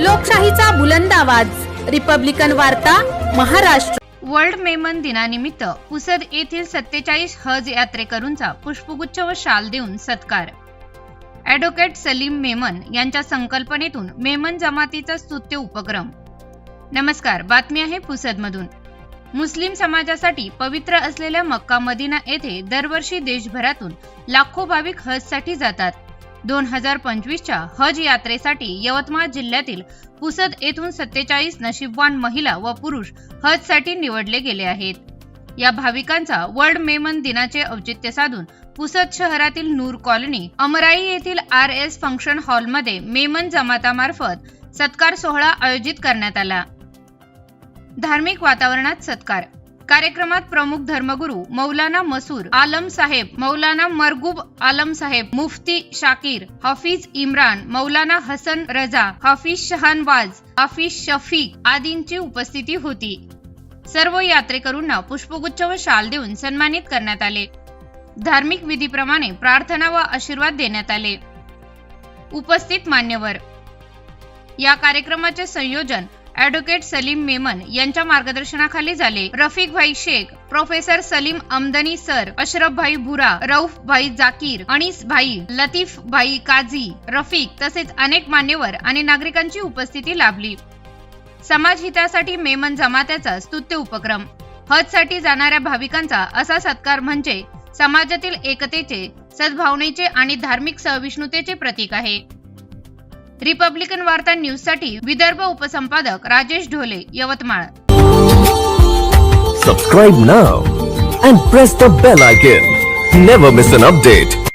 लोकशाहीचा बुलंद आवाज. रिपब्लिकन वार्ता महाराष्ट्र. वर्ल्ड मेमन दिनानिमित्त पुसद येथील सत्तेचाळीस हज यात्रेकरूंचा पुष्पगुच्छ व शाल देऊन सत्कार. ॲडव्होकेट सलीम मेमन यांच्या संकल्पनेतून मेमन जमातीचा स्तुत्य उपक्रम. नमस्कार बातमी आहे पुसदमधून. मुस्लिम समाजासाठी पवित्र असलेल्या मक्का मदिना येथे दरवर्षी देशभरातून लाखो भाविक हजसाठी जातात. दोन हजार पंचवीसच्या हज यात्रेसाठी यवतमाळ जिल्ह्यातील पुसद येथून सत्तेचाळीस नशीबवान महिला व पुरुष हजसाठी निवडले गेले आहेत. या भाविकांचा वर्ल्ड मेमन दिनाचे औचित्य साधून पुसद शहरातील नूर कॉलनी अमराई येथील आर एस फंक्शन हॉलमध्ये मेमन जमातामार्फत सत्कार सोहळा आयोजित करण्यात आला. धार्मिक वातावरणात सत्कार कार्यक्रमात प्रमुख धर्मगुरू मौलाना मसूर आलम साहेब मौलाना मरगूब आलम साहेब मुफ्ती शाकीर हाफिज इम्रान मौलाना हसन रजा हफीज शहानवाज हाफिज शफीक आदींची उपस्थिती होती. सर्व यात्रेकरूंना पुष्पगुच्छ व शाल देऊन सन्मानित करण्यात आले. धार्मिक विधीप्रमाणे प्रार्थना व आशीर्वाद देण्यात आले. उपस्थित मान्यवर. या कार्यक्रमाचे संयोजन ॲडव्होकेट सलीम मेमन यांच्या मार्गदर्शनाखाली झाले. रफिक भाई शेख प्रोफेसर सलीम अमदनी सर अशरफ भाई भुरा रौफ भाई जाकीर अनिस भाई लतीफ भाई काझी रफिक तसेच अनेक मान्यवर आणि नागरिकांची उपस्थिती लाभली. समाज हितासाठी मेमन जमात्याचा स्तुत्य उपक्रम. हजसाठी जाणाऱ्या भाविकांचा असा सत्कार म्हणजे समाजातील एकतेचे सद्भावनेचे आणि धार्मिक सहिष्णुतेचे प्रतीक आहे. रिपब्लिकन वार्ता न्यूजसाठी विदर्भ उपसंपादक Rajesh Dhole Yavatmal Subscribe now and press the bell icon. Never miss an update.